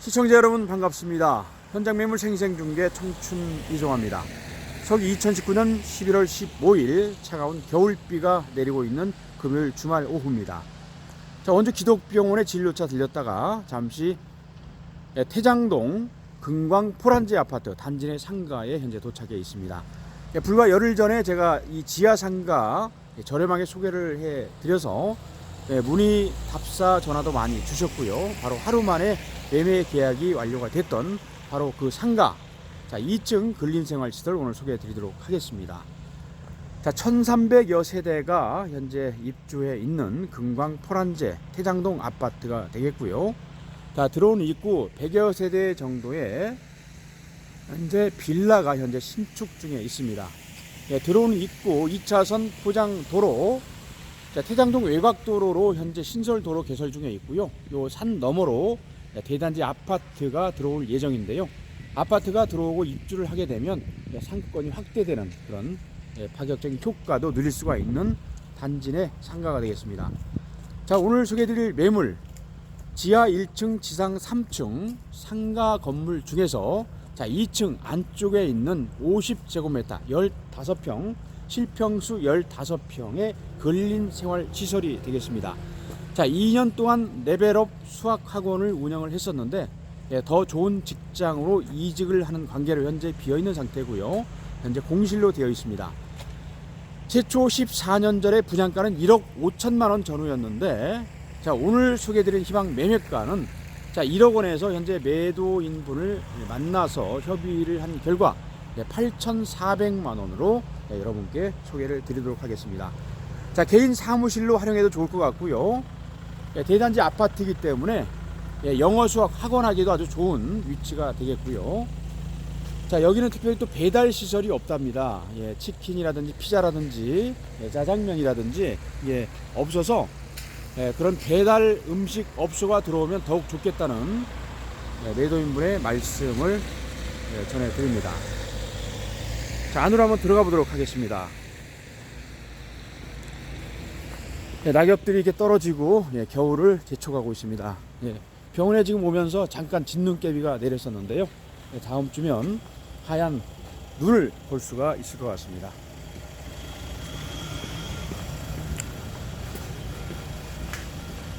시청자 여러분 반갑습니다. 현장 매물 생생 중계 청춘 이종화입니다. 서기 2019년 11월 15일 차가운 겨울비가 내리고 있는 금요일 주말 오후입니다. 자, 원주 기독병원에 진료차 들렸다가 잠시 예, 태장동 금광 포란지 아파트 단지 내 상가에 현재 도착해 있습니다. 예, 불과 열흘 전에 제가 이 지하 상가 예, 저렴하게 소개를 해 드려서 예, 문의 답사 전화도 많이 주셨고요. 바로 하루 만에 매매 계약이 완료가 됐던 바로 그 상가 자 2층 근린생활시설 오늘 소개해 드리도록 하겠습니다. 자 1300여 세대가 현재 입주해 있는 금광 포란제 태장동 아파트가 되겠고요. 자 들어오는 입구 100여 세대 정도의 현재 빌라가 현재 신축 중에 있습니다. 예, 들어오는 입구 2차선 포장 도로 자, 태장동 외곽도로로 현재 신설 도로 개설 중에 있고요. 요 산 너머로 대단지 아파트가 들어올 예정인데요. 아파트가 들어오고 입주를 하게 되면 상권이 확대되는 그런 예, 파격적인 효과도 누릴 수가 있는 단지 내 상가가 되겠습니다. 자, 오늘 소개해드릴 매물 지하 1층, 지상 3층 상가 건물 중에서 자 2층 안쪽에 있는 50제곱미터 15평 실평수 15평의 근린 생활 시설이 되겠습니다. 자 2년 동안 레벨업 수학 학원을 운영을 했었는데 예, 더 좋은 직장으로 이직을 하는 관계로 현재 비어 있는 상태고요. 현재 공실로 되어 있습니다. 최초 14년 전에 분양가는 1억 5천만 원 전후였는데 자 오늘 소개드린 희망 매매가는 자 1억 원에서 현재 매도인 분을 만나서 협의를 한 결과 8,400만 원으로 네, 여러분께 소개를 드리도록 하겠습니다. 자 개인 사무실로 활용해도 좋을 것 같고요. 예, 대단지 아파트이기 때문에 예, 영어 수학 학원하기도 아주 좋은 위치가 되겠고요. 자 여기는 특별히 또 배달 시설이 없답니다. 예, 치킨이라든지 피자라든지 예, 짜장면이라든지 예, 없어서 예, 그런 배달 음식 업소가 들어오면 더욱 좋겠다는 예, 매도인분의 말씀을 예, 전해드립니다. 자 안으로 한번 들어가 보도록 하겠습니다. 예, 낙엽들이 이렇게 떨어지고 예, 겨울을 재촉하고 있습니다. 예, 병원에 지금 오면서 잠깐 진눈깨비가 내렸었는데요. 예, 다음 주면 하얀 눈을 볼 수가 있을 것 같습니다.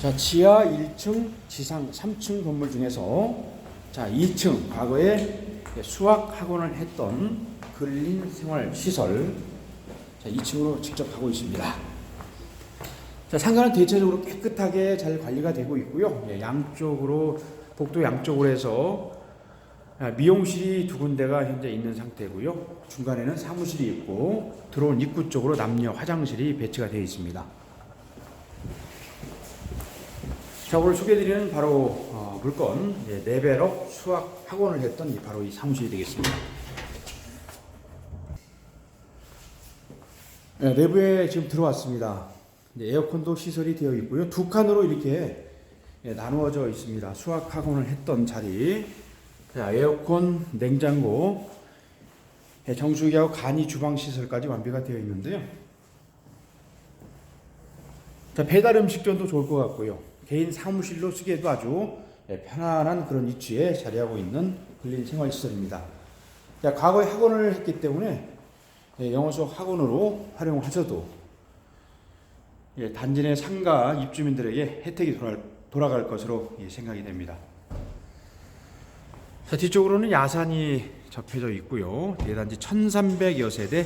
자, 지하 1층, 지상 3층 건물 중에서 자, 2층 과거에 수학 학원을 했던 근린 생활 시설 자, 2층으로 직접 가고 있습니다. 자, 상가는 대체적으로 깨끗하게 잘 관리가 되고 있고요. 예, 양쪽으로 복도 양쪽으로 해서 아, 미용실이 두 군데가 현재 있는 상태고요. 중간에는 사무실이 있고 들어온 입구 쪽으로 남녀 화장실이 배치가 되어 있습니다. 자 오늘 소개해드리는 바로 어, 물건 예, 레벨업 수학 학원을 했던 이 바로 이 사무실이 되겠습니다. 네, 내부에 지금 들어왔습니다. 에어컨도 시설이 되어 있고요. 두 칸으로 이렇게 예, 나누어져 있습니다. 수학 학원을 했던 자리. 자, 에어컨, 냉장고, 예, 정수기하고 간이 주방 시설까지 완비가 되어 있는데요. 자, 배달 음식점도 좋을 것 같고요. 개인 사무실로 쓰기에도 아주 예, 편안한 그런 위치에 자리하고 있는 근린 생활 시설입니다. 자, 과거에 학원을 했기 때문에 예, 영어 수업 학원으로 활용하셔도 예, 단지 내 상가 입주민들에게 혜택이 돌아, 돌아갈 것으로 예, 생각이 됩니다. 자, 뒤쪽으로는 야산이 접해져 있고요. 대단지 1300여 세대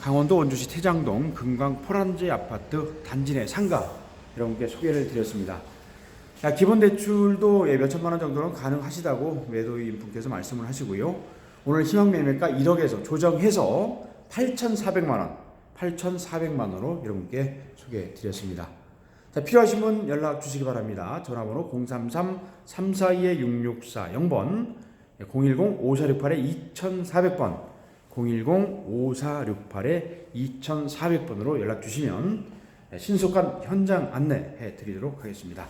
강원도 원주시 태장동 금강 포란지 아파트 단지 내 상가 여러분께 소개를 드렸습니다. 자, 기본 대출도 예, 몇 천만 원 정도는 가능하시다고 매도인 분께서 말씀을 하시고요. 오늘 희망 매매가 1억에서 조정해서 8,400만 원, 8,400만 원으로 여러분께 소개해 드렸습니다. 자, 필요하신 분 연락 주시기 바랍니다. 전화번호 033-342-6640번, 010-5468-2400번, 010-5468-2400번으로 연락 주시면 신속한 현장 안내해 드리도록 하겠습니다.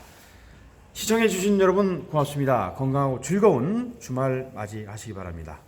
시청해 주신 여러분 고맙습니다. 건강하고 즐거운 주말 맞이하시기 바랍니다.